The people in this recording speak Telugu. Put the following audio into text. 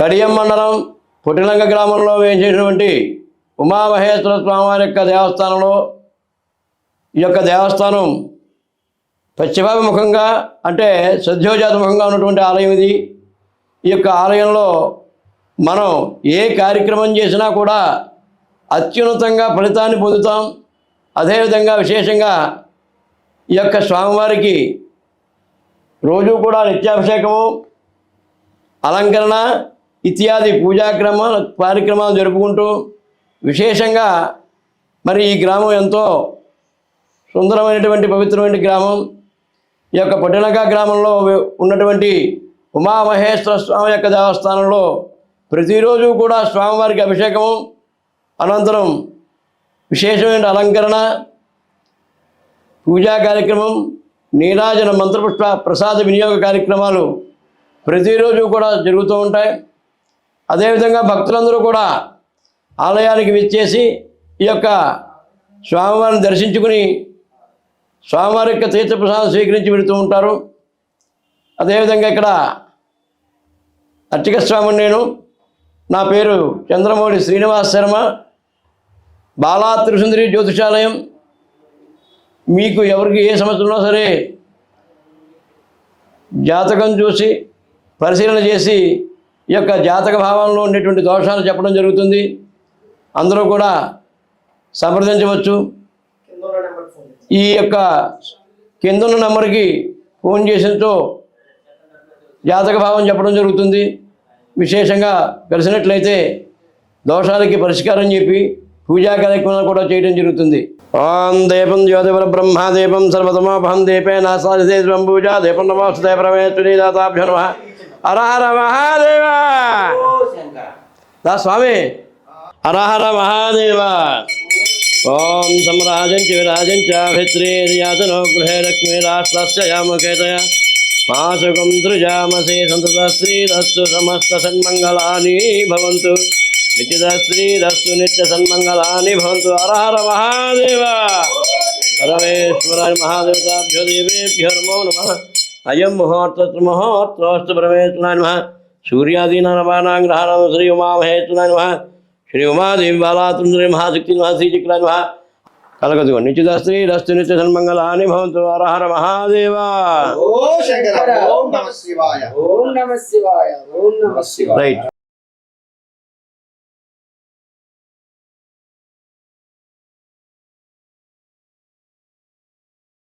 కడియం మండలం పుట్టిలంక గ్రామంలో వేసేటువంటి ఉమామహేశ్వర స్వామివారి యొక్క దేవస్థానంలో ఈ యొక్క దేవస్థానం పశ్చిమాభిముఖంగా అంటే సద్యోజాతముఖంగా ఉన్నటువంటి ఆలయం ఇది. ఈ యొక్క ఆలయంలో మనం ఏ కార్యక్రమం చేసినా కూడా అత్యున్నతంగా ఫలితాన్ని పొందుతాం. అదేవిధంగా విశేషంగా ఈ యొక్క స్వామివారికి రోజు కూడా నిత్యాభిషేకము అలంకరణ ఇత్యాది పూజాక్రమ కార్యక్రమాలు జరుపుకుంటూ విశేషంగా మరి ఈ గ్రామం ఎంతో సుందరమైనటువంటి పవిత్రమైన గ్రామం. ఈ యొక్క పట్టణక గ్రామంలో ఉన్నటువంటి ఉమామహేశ్వర స్వామి యొక్క దేవస్థానంలో ప్రతిరోజు కూడా స్వామివారికి అభిషేకము అనంతరం విశేషమైన అలంకరణ పూజా కార్యక్రమం నీరాజన మంత్రపుష్ప ప్రసాద వినియోగ కార్యక్రమాలు ప్రతిరోజు కూడా జరుగుతూ ఉంటాయి. అదేవిధంగా భక్తులందరూ కూడా ఆలయానికి విచ్చేసి ఈ యొక్క స్వామివారిని దర్శించుకుని స్వామివారి యొక్క తీర్థప్రసాదం స్వీకరించి వెళుతూ ఉంటారు. అదేవిధంగా ఇక్కడ అర్చక స్వామి నేను నా పేరు చంద్రమౌళి శ్రీనివాస్ శర్మ. బాలా త్రిసుందరి జ్యోతిషాలయం. మీకు ఎవరికి ఏ సమస్య ఉన్నా సరే జాతకం చూసి పరిశీలన చేసి ఈ యొక్క జాతక భావంలో ఉండేటువంటి దోషాలు చెప్పడం జరుగుతుంది. అందరూ కూడా సంప్రదించవచ్చు. ఈ యొక్క కిందన్న నెంబర్కి ఫోన్ చేసినతో జాతక భావం చెప్పడం జరుగుతుంది. విశేషంగా కలిసినట్లయితే దోషాలకి పరిష్కారం చెప్పి పూజా కార్యక్రమాలు కూడా చేయడం జరుగుతుంది. ఓం దీపం జ్యోతిపర బ్రహ్మ దీపం సర్వతమోపహం దీపే నాసాదితే ధ్రువం పూజా దీపం నమోస్తే పరమేశ్వరి अरहर महादेव। दा स्वामी। अरहर महादेव। ओम सम्राजन चिराजन चाभित्रेरियातनो गृहे लक्ष्मी राष्ट्रस्य यामकेतय। पाशकं त्रिजामसे संततश्रीरस्तु समस्त सन्मङ्गलानि भवन्तु। नित्यश्रीरस्तु नित्यसन्मङ्गलानि अरहर महादेव। परमेश्वर महादेवताभ्यो देवेभ्यो नमः। మహాదేవ పరమేశ్వరాయ మహాదేవతాభ్యో దేవేభ్యో నమో నమ అయం ముహూర్త ముహూర్తోస్తు పరమేశ్వరాయ నమ సూర్యాదీనాం గ్రహాణం శ్రీ ఉమామహేశ్వరాయ నమ శ్రీ ఉమాదేవి బాలాతుంద్రి మహాశక్తి నమ శ్రీచక్రాయ నమ కలగదుగో నిత్యద శ్రీరస్సు నిత్య సన్మంగళాని భవంతు హర హర మహాదేవ ఓ శంకర ఓం నమ శివాయ ఓం నమ శివాయ ఓం నమ నమ శివాయ రైట్